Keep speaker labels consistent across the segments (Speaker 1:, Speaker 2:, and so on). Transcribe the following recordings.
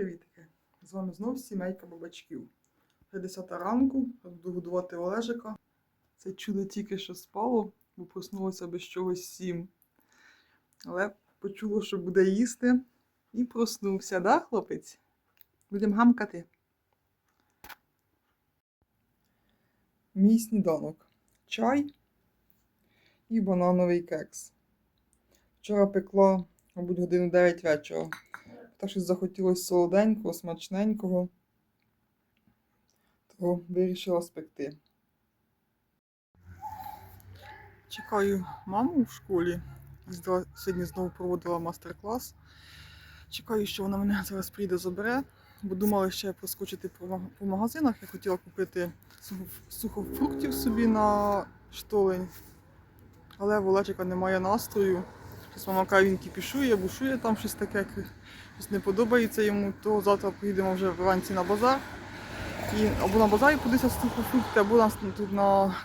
Speaker 1: привітки! З вами знов сімейка бабачків. Вже 10 ранку, буду годувати Олежика. Це чудо тільки що спало, бо проснулося без чогось сім. Але почуло, що буде їсти, і проснувся, да, хлопець? Будемогамкати. Мій сніданок. Чай і банановий кекс. Вчора пекла, мабуть, годину 9 вечора. Так що захотілося солоденького, смачненького, то вирішила спекти. Чекаю маму в школі. Їздила- Сьогодні знову проводила мастер-клас. Чекаю, що вона мене зараз прийде забере, бо думала ще проскочити по магазинах. Я хотіла купити сухофруктів собі на штолень, але в Олечика немає настрою. Щось мама каже, він кіпішує, бушує там щось таке, щось не подобається йому, то завтра поїдемо вже вранці на базар. І або на базарі подивитися сухофрукти, або у нас тут на,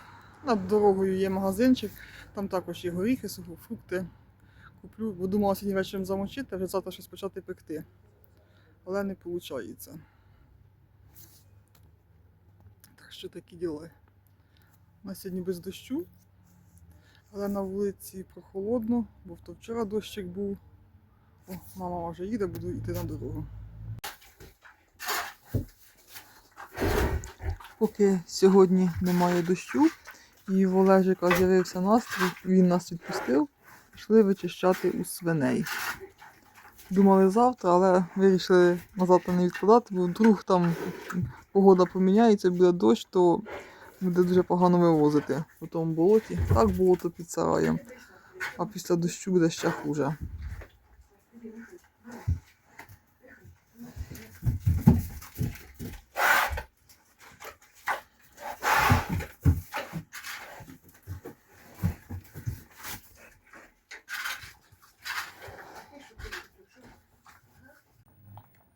Speaker 1: над дорогою є магазинчик, там також є горіхи, сухофрукти. Куплю, бо думала сьогодні вечором замочити, а вже завтра щось почати пекти. Але не виходить. Так що такі діли. У нас сьогодні без дощу, але на вулиці прохолодно, бо то вчора дощик був. О, мама вже їде, буду йти на дорогу. Поки сьогодні немає дощу, і в Олежика з'явився настрій, він нас відпустив, пішли вичищати у свиней. Думали завтра, але вирішили на завтра не відкладати, бо вдруг там погода поміняється, буде дощ, то буде дуже погано вивозити у тому болоті. Так болото під сараєм, а після дощу буде ще хуже.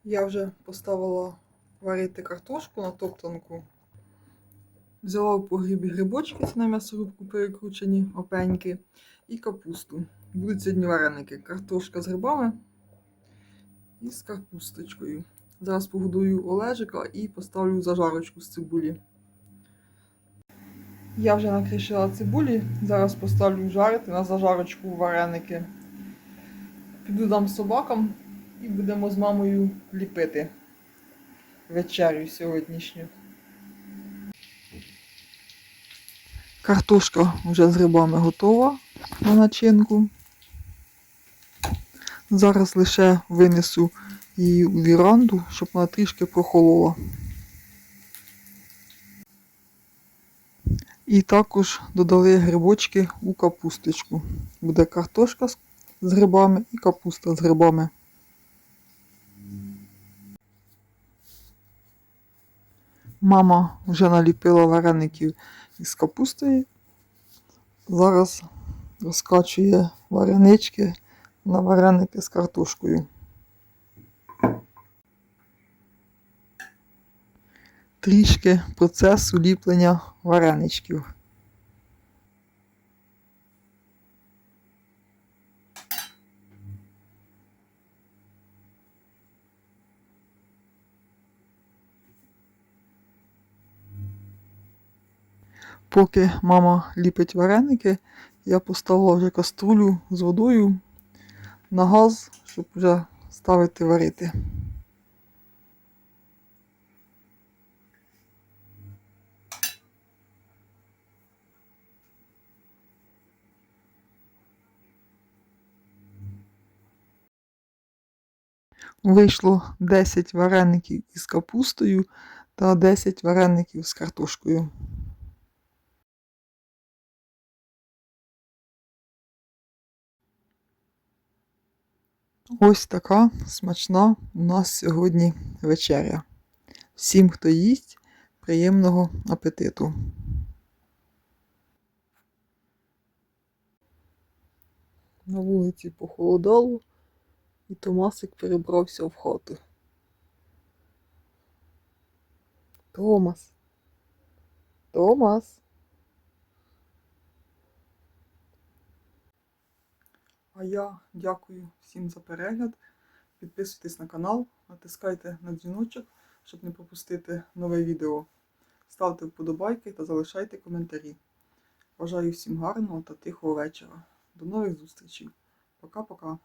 Speaker 1: Я вже поставила варити картошку на топтанку. Взяла в погрібі грибочки, це на м'ясорубку перекручені, опеньки, і капусту. Будуть сьогодні вареники. Картошка з грибами і з капусточкою. Зараз погодую Олежика і поставлю зажарочку з цибулі. Я вже накришила цибулі, зараз поставлю жарити на зажарочку вареники. Піду дам собакам і будемо з мамою ліпити вечерю сьогоднішню. Картошка вже з грибами готова на начинку. Зараз лише винесу її у віранду, щоб вона трішки прохолола. І також додали грибочки у капусточку. Буде картошка з грибами і капуста з грибами. Мама вже наліпила вареників із капустою. Зараз розкачує варенички на вареники з картошкою. Трішки процесу ліплення вареничків. Поки мама ліпить вареники, я поставила вже каструлю з водою на газ, щоб вже ставити варити. Вийшло 10 вареників із капустою та 10 вареників з картошкою. Ось така смачна у нас сьогодні вечеря. Всім, хто їсть, приємного апетиту. На вулиці похолодало, і Томасик перебрався в хату. Томас. Томас. А я дякую всім за перегляд. Підписуйтесь на канал, натискайте на дзвіночок, щоб не пропустити нове відео. Ставте вподобайки та залишайте коментарі. Бажаю всім гарного та тихого вечора. До нових зустрічей. Пока-пока.